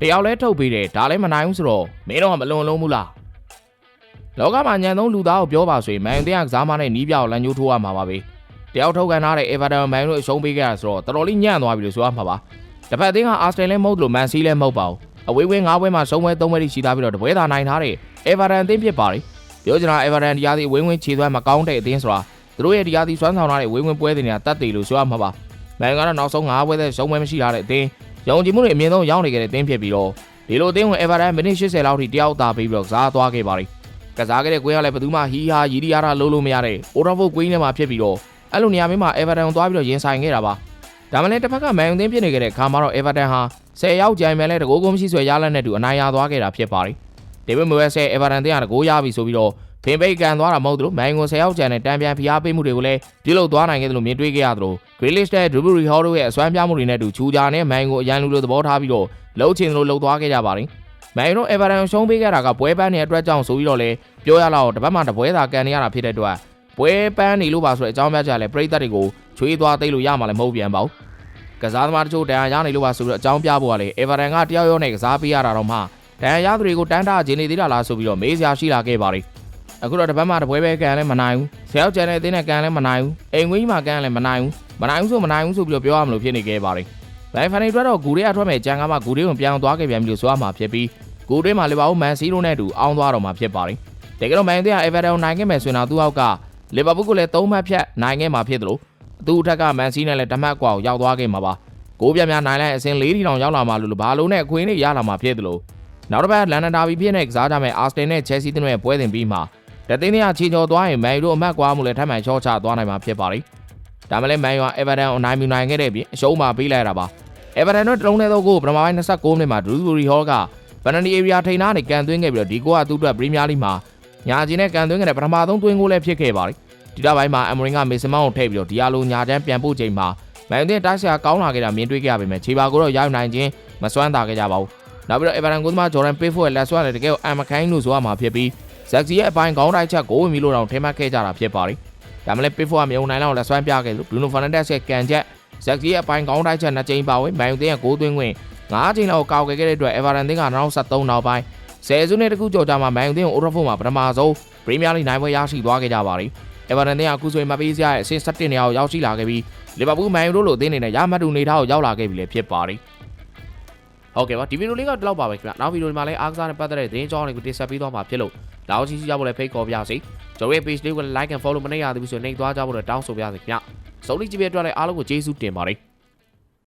တယောက်လဲထုတ်ပေးတယ်ဒါလည်းမနိုင်ဘူးဆိုတော့မင်းတော့မလွန်လုံးဘူးလားလောကမှာညံသုံးလူသားကိုပြောပါဆိုရင်မန်ယူတဲ့ကစားမနဲ့နီးပြောက်လန်ညိုးထိုးရမှာပါပဲတယောက်ထုတ်ကန်ထားတဲ့ Everton မန်ယူတို့အရှုံးပေးခဲ့တာဆိုတော့တော်တော်လေးညံ့သွားပြီလို့ဆိုရမှာပါတစ်ဖက်အသင်းက Arsenal လည်းမဟုတ်လို့ Man City လည်းမဟုတ်ပါဘူးအဝေးဝင်း၅ပွဲမှာဆုံးပွဲ၃ပွဲထိရှိသားပြီးတော့တပွဲသာနိုင်ထားတဲ့ Everton အသင်းဖြစ်ပါတယ်ပြောချင်တာ Everton တရားစီအဝေးဝင်းခြေသွမ်းမကောင်းတဲ့အသင်းဆိုတာသူတို့ရဲ့တရားစီစွမ်းဆောင်ထားတဲ့ဝေးဝင်းပွဲတွေနေတာတတ်တယ်လို့ဆိုရမှာပါမန်ယူကတော့နောက်ဆုံး၅ပွဲသက်ဆုံးပွဲမရှိထားတဲ့အသင်း ယုံကြည်မှုတွေအမြင့်ဆုံးရောက်နေခဲ့တဲ့အသင်းဖြစ်ပြီးတော့ဒီလိုအသင်းဝင် Everton မိနစ်80လောက်ထိတယောက်သာပြီးပြီးတော့ကစားသွားခဲ့ပါတယ်ကစားခဲ့တဲ့ကွင်းကလည်းဘယ်သူမှဟီဟာရီဒီယာတာလုံးလို့မရတဲ့ Old Trafford ကွင်းထဲမှာဖြစ်ပြီးတော့အဲ့လိုနေရာမျိုးမှာ Everton သွားပြီးတော့ရင်ဆိုင်ခဲ့တာပါဒါမှလည်းတစ်ဖက်ကမန်ယူအသင်းဖြစ်နေခဲ့တဲ့ခါမှာတော့ Everton ဟာ10ရောက်ကြိုင်မဲ့လဲတကိုးကုန်းမရှိဆွဲရလက်နဲ့တူအနိုင်ရသွားခဲ့တာဖြစ်ပါတယ် ဒေးဗစ်မိုယက်စ်ရဲ့ Everton တင်းကတကိုးရပြီဆိုပြီးတော့ဖင်ပိတ်ကန်သွားတာမဟုတ်သလိုမန်ယူ10ရောက်ကြံတဲ့တန်ပြန်ဖိအားပေးမှုတွေကိုလည်းပြုလုပ်သွားနိုင်ခဲ့တယ်လို့မြင်တွေ့ခဲ့ရသလို Grealish နဲ့ Dribble Hall တို့ရဲ့အစွမ်းပြမှုတွေနဲ့တူချူကြနဲ့မန်ယူကိုအရန်လူလိုသဘောထားပြီးတော့လှုပ်ချင်သလိုလှုပ်သွားခဲ့ကြပါတယ်မန်ယူတို့ Everton ရှုံးပေးခဲ့တာကပွဲပန်းတဲ့အတွက်ကြောင့်ဆိုပြီးတော့လေပြောရလောက်တပတ်မှတပွဲသာကန်နေရတာဖြစ်တဲ့အတွက်ပွဲပန်းနေလို့ပါဆိုတဲ့အကြောင်းပြချက်လည်းပြည်သက်တွေကိုချွေးသွားသိလို့ရမှာလည်းမဟုတ်ပြန်ပါဘူးကစားသမားတချို့တန်ရာရနေလို့ပါဆိုပြီးတော့အကြောင်းပြဖို့ကလေ Everton ကတယောက်ယောက်နဲ့ကစားပေးရတာတော့မှ တန်ရာရသူတွေကိုတန်းတာခြင်းနေသေးတာလားဆိုပြီးတော့မေးစရာရှိလာခဲ့ပါတယ်အခုတော့တပတ်မှတပွဲပဲကန်လည်းမနိုင်ဘူးဆရာယောက်ကျန်တဲ့အသင်းနဲ့ကန်လည်းမနိုင်ဘူးအိမ်ဝင်းမှာကန်လည်းမနိုင်ဘူးမနိုင်ဘူးဆိုမနိုင်ဘူးဆိုပြီးတော့ပြောရမလို့ဖြစ်နေခဲ့ပါတယ်ဘိုင်ဖန်နေအတွက်တော့ဂူတွေကထွက်မဲ့ကြံကမှဂူတွေကိုပြောင်းသွားခဲ့ပြန်ပြီလို့ဆိုရမှာဖြစ်ပြီးဂူတွေမှာလီဗာပူးမန်စီးတို့နဲ့အတူအောင်းသွားတော့မှာဖြစ်ပါတယ်တကယ်တော့မန်ယူကအေဗာတန်နိုင်ခဲ့မယ်ဆိုရင်တော့သူ့အောက်ကလီဗာပူးကလည်း၃မှတ်ဖြတ်နိုင်ခဲ့မှာဖြစ်တယ်လို့သူ့အထက်ကမန်စီးနဲ့လည်းတမတ်ကွာကိုရောက်သွားခဲ့မှာပါကိုးပြများနိုင်လိုက်အစင်း၄တီတောင်ရောက်လာမှလို့ဘာလို့နဲ့အခွင့်အရေးရလာမှာဖြစ်တယ်လို့ နောက်တစ်ပတ်လန်ဒန်ဒါဘီဖြစ်နေကစားကြမယ်အာစတင်နဲ့ချယ်ဆီတို့ရဲ့ပွဲစဉ်ပြီးမှတသိန်းတွေကချီချော်သွားရင်မန်ယူတို့အမှတ်ကွာမှုလည်းထပ်မံချောချသွားနိုင်မှာဖြစ်ပါတယ်ဒါမှလည်းမန်ယူကအေဗာတန်ကိုနိုင်မြူနိုင်ခဲ့တဲ့ပြင်အရှုံးမှပေးလိုက်တာပါအေဗာတန်တို့တလုံးနဲ့တော့ကိုပထမပိုင်း29မိနစ်မှာဒရူဘူရီဟောကပန်နဒီအေရီယာထိန်နာနဲ့ကန်သွင်းခဲ့ပြီးတော့ဒီကိုကသူ့အတွက်ပရီးမီးယားလိမှာညာချင်းနဲ့ကန်သွင်းခဲ့တဲ့ပထမဆုံးသွင်းကိုလည်းဖြစ်ခဲ့ပါတယ်ဒီတော့ပိုင်းမှာအမရင်ကမေဆင်မောင်းကိုထည့်ပြီးတော့ဒီယာလိုညာချမ်းပြန်ပို့ချိန်မှာမန်ယူတဲ့တိုက်ဆရာကောင်းလာခဲ့တာမြင်တွေ့ခဲ့ရပေမဲ့ခြေပါကိုတော့ရောက်နိုင်ခြင်းမစွမ်းတာခဲ့ကြပါဘူး နောက်ပြီးတော့အေဗာတန်ကိုသမားဂျော်ဒန်ပေးဖို့ရဲ့လက်ဆွဲလည်းတကယ်အမ်မခိုင်းလို့ဆိုရမှာဖြစ်ပြီးဇက်စီရဲ့အပိုင်းခေါင်းတိုက်ချက်ကိုဝင်ပြီးလို့တော့ထိမှတ်ခဲ့ကြတာဖြစ်ပါတယ်ဒါမှလည်းပေးဖို့ကမြုံနိုင်လောက်လက်ဆွဲပြခဲ့လို့ဘရူနိုဖာနန်ဒက်စ်ရဲ့ကန်ချက်ဇက်စီရဲ့အပိုင်းခေါင်းတိုက်ချက်နှစ်ကြိမ်ပါဝင်မန်ယူတဲ့ရဲ့ဂိုးသွင်းခွင့်၅ချိန်လောက်ကောက်ခဲ့တဲ့အတွက်အေဗာတန်တင်းက2023နောက်ပိုင်းဆယ်စုနှစ်တခုကျော်ကြာမှမန်ယူတဲ့အိုထဖို့မှာပထမဆုံးပရီးမီးယားလိနိုင်ပွဲရရှိသွားခဲ့ကြပါတယ်အေဗာတန်တင်းကအခုဆိုရင်မပေးစရာရဲ့အဆင့်17နေရာကိုရောက်ရှိလာခဲ့ပြီးလီဗာပူးမန်ယူတို့လိုအသင်းတွေနဲ့ရမှတ်တူနေထားကိုရောက်လာခဲ့ပြီလည်းဖြစ်ပါတယ် ဟုတ်ကဲ့ပါဒီဗီဒီယိုလေးကတော့ဒီလောက်ပါပဲခင်ဗျနောက်ဗီဒီယိုဒီမှာလည်းအားကစားနဲ့ပတ်သက်တဲ့သတင်းကြောင်းတွေကိုတင်ဆက်ပေးသွားမှာဖြစ်လို့လာအောင်ချီစီကြဖို့လည်းဖိတ်ခေါ်ပြစီကျွန်တော်ရဲ့ page လေးကို like and follow မနေရသေးဘူးဆိုရင်နှိပ်သွားကြဖို့လည်းတောင်းဆိုပါရစေခင်ဗျစုံလီကြည့်ပြအတွက်လည်းအားလုံးကိုကျေးဇူးတင်ပါတယ်